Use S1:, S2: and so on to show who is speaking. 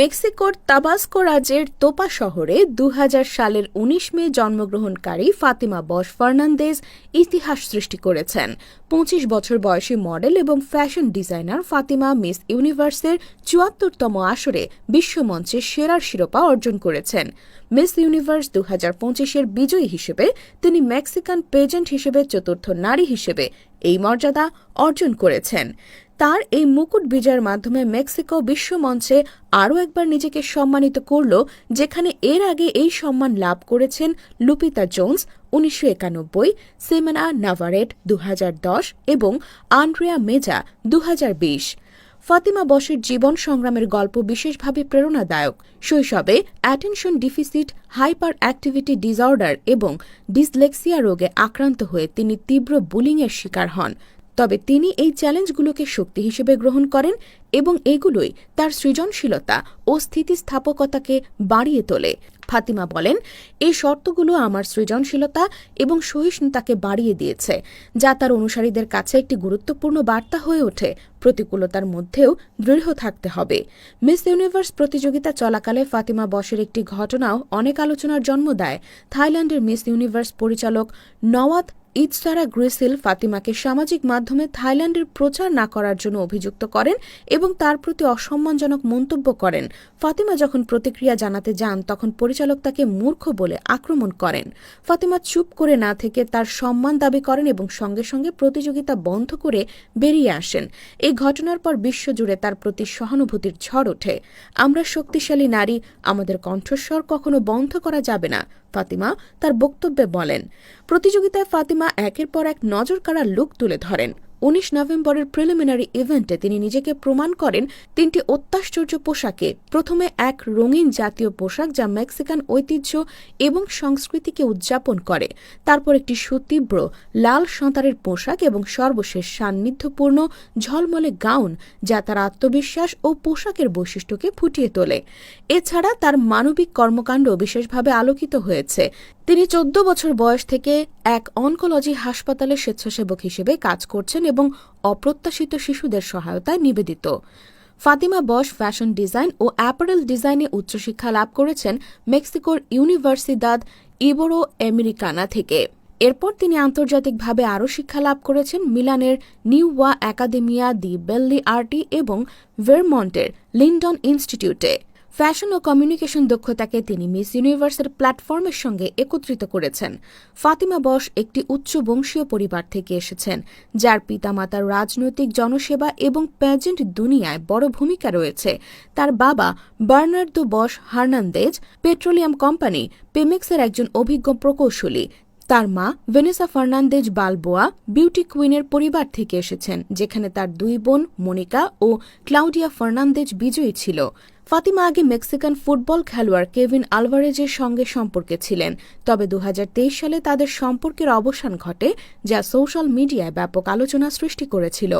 S1: মেক্সিকোর তাবাস্কো রাজ্যের তোপা শহরে দু হাজার সালের ১৯ মে জন্মগ্রহণকারী ফাতিমা বস ফার্নান্দেজ ইতিহাস সৃষ্টি করেছেন। পঁচিশ বছর বয়সী মডেল এবং ফ্যাশন ডিজাইনার ফাতিমা মিস ইউনিভার্সের চুয়াত্তরতম আসরে বিশ্বমঞ্চে সেরার শিরোপা অর্জন করেছেন। মিস ইউনিভার্স দু হাজার পঁচিশের বিজয়ী হিসেবে তিনি মেক্সিকান পেজেন্ট হিসেবে চতুর্থ নারী হিসেবে এই মর্যাদা অর্জন করেছেন। তার এই মুকুট বিজয়ের মাধ্যমে মেক্সিকো বিশ্বমঞ্চে আরও একবার নিজেকে সম্মানিত করল, যেখানে এর আগে এই সম্মান লাভ করেছেন লুপিতা জোন্স উনিশশো একানব্বই, সেমেনা নাভারেট দু হাজার দশ এবং আন্ড্রিয়া মেজা দু হাজার বিশ। ফাতিমা বসের জীবন সংগ্রামের গল্প বিশেষভাবে প্রেরণাদায়ক। শৈশবে attention deficit hyper activity disorder এবং ডিসলেক্সিয়া রোগে আক্রান্ত হয়ে তিনি তীব্র বুলিংয়ের শিকার হন। তবে তিনি এই চ্যালেঞ্জগুলোকে শক্তি হিসেবে গ্রহণ করেন এবং এগুলোই তার সৃজনশীলতা ও স্থিতিস্থাপকতাকে বাড়িয়ে তোলে। ফাতিমা বলেন, এই শর্তগুলো আমার সৃজনশীলতা এবং সহিষ্ণুতাকে বাড়িয়ে দিয়েছে, যা তার অনুসারীদের কাছে একটি গুরুত্বপূর্ণ বার্তা হয়ে ওঠে। প্রতিকূলতার মধ্যেও দৃঢ় থাকতে হবে। মিস ইউনিভার্স প্রতিযোগিতা চলাকালে ফাতিমা বসের একটি ঘটনাও অনেক আলোচনার জন্ম দেয়। থাইল্যান্ডের মিস ইউনিভার্স পরিচালক নওয়াত ইতসারা গ্রিসিল ফাতিমাকে সামাজিক মাধ্যমে থাইল্যান্ডের প্রচার না করার জন্য অভিযুক্ত করেন এবং তার প্রতি অসম্মানজনক মন্তব্য করেন। ফাতিমা যখন প্রতিক্রিয়া জানাতে যান, তখন পরিচালক তাকে মূর্খ বলে আক্রমণ করেন। ফাতিমা চুপ করে না থেকে তার সম্মান দাবি করেন এবং সঙ্গে সঙ্গে প্রতিযোগিতা বন্ধ করে বেরিয়ে আসেন। এই ঘটনার পর বিশ্বজুড়ে তার প্রতি সহানুভূতির ঝড় ওঠে। আমরা শক্তিশালী নারী, আমাদের কণ্ঠস্বর কখনো বন্ধ করা যাবে না। ফাতিমা তার বক্তব্যে বলেন প্রতিযোগিতায় ফাতিমা একের পর এক নজর কাড়া লুক তুলে ধরেন। উনিশ নভেম্বরের প্রিলিমিনারি ইভেন্টে তিনি নিজেকে প্রমাণ করেন তিনটি অত্যাশ্চর্য পোশাকে। প্রথমে এক রঙিন জাতীয় পোশাক যা মেক্সিকান ঐতিহ্য এবং সংস্কৃতিকে উদযাপন করে। তারপর একটি সুতীব্র লাল সাঁতারের পোশাক এবং সর্বশেষ সান্নিধ্যপূর্ণ ঝলমলে গাউন যা তার আত্মবিশ্বাস ও পোশাকের বৈশিষ্ট্যকে ফুটিয়ে তোলে। এছাড়া তার মানবিক কর্মকাণ্ড বিশেষভাবে আলোকিত হয়েছে। তিনি চোদ্দ বছর বয়স থেকে এক অনকোলজি হাসপাতালে স্বেচ্ছাসেবক হিসেবে কাজ করছেন এবং অপ্রত্যাশিত শিশুদের সহায়তায় নিবেদিত। ফাতিমা বস ফ্যাশন ডিজাইন ও অ্যাপারেল ডিজাইনে উচ্চশিক্ষা লাভ করেছেন মেক্সিকোর ইউনিভার্সিদাদ ইবোরো আমেরিকানা থেকে। এরপর তিনি আন্তর্জাতিকভাবে আরও শিক্ষা লাভ করেছেন মিলানের নিউ ওয়া একাডেমিয়া দি বেল্লি আর্টি এবং ভেরমন্টের লিন্ডন ইনস্টিটিউটে। ফ্যাশন ও কমিউনিকেশন দক্ষতাকে তিনি মিস ইউনিভার্সের প্ল্যাটফর্মের সঙ্গে একত্রিত করেছেন। ফাতিমা বস একটি উচ্চ বংশীয় পরিবার থেকে এসেছেন, যার পিতামাতার রাজনৈতিক জনসেবা এবং প্যাজেন্ট দুনিয়ায় বড় ভূমিকা রয়েছে। তার বাবা Bernardo Bos Hernandez, petroleum company, পেমেক্সের একজন অভিজ্ঞ প্রকৌশলী তার মা ভেনেসা ফার্নান্দেজ বালবোয়া বিউটি কুইনের পরিবার থেকে এসেছেন, যেখানে তার দুই বোন মনিকা ও ক্লাউডিয়া ফার্নান্দেজ বিজয়ী ছিল। ফাতিমা আগে মেক্সিকান ফুটবল খেলোয়াড় কেভিন আলভারেজের সঙ্গে সম্পর্কে ছিলেন, তবে দু হাজার তেইশ সালে তাদের সম্পর্কের অবসান ঘটে, যা সোশ্যাল মিডিয়ায় ব্যাপক আলোচনা সৃষ্টি করেছিল।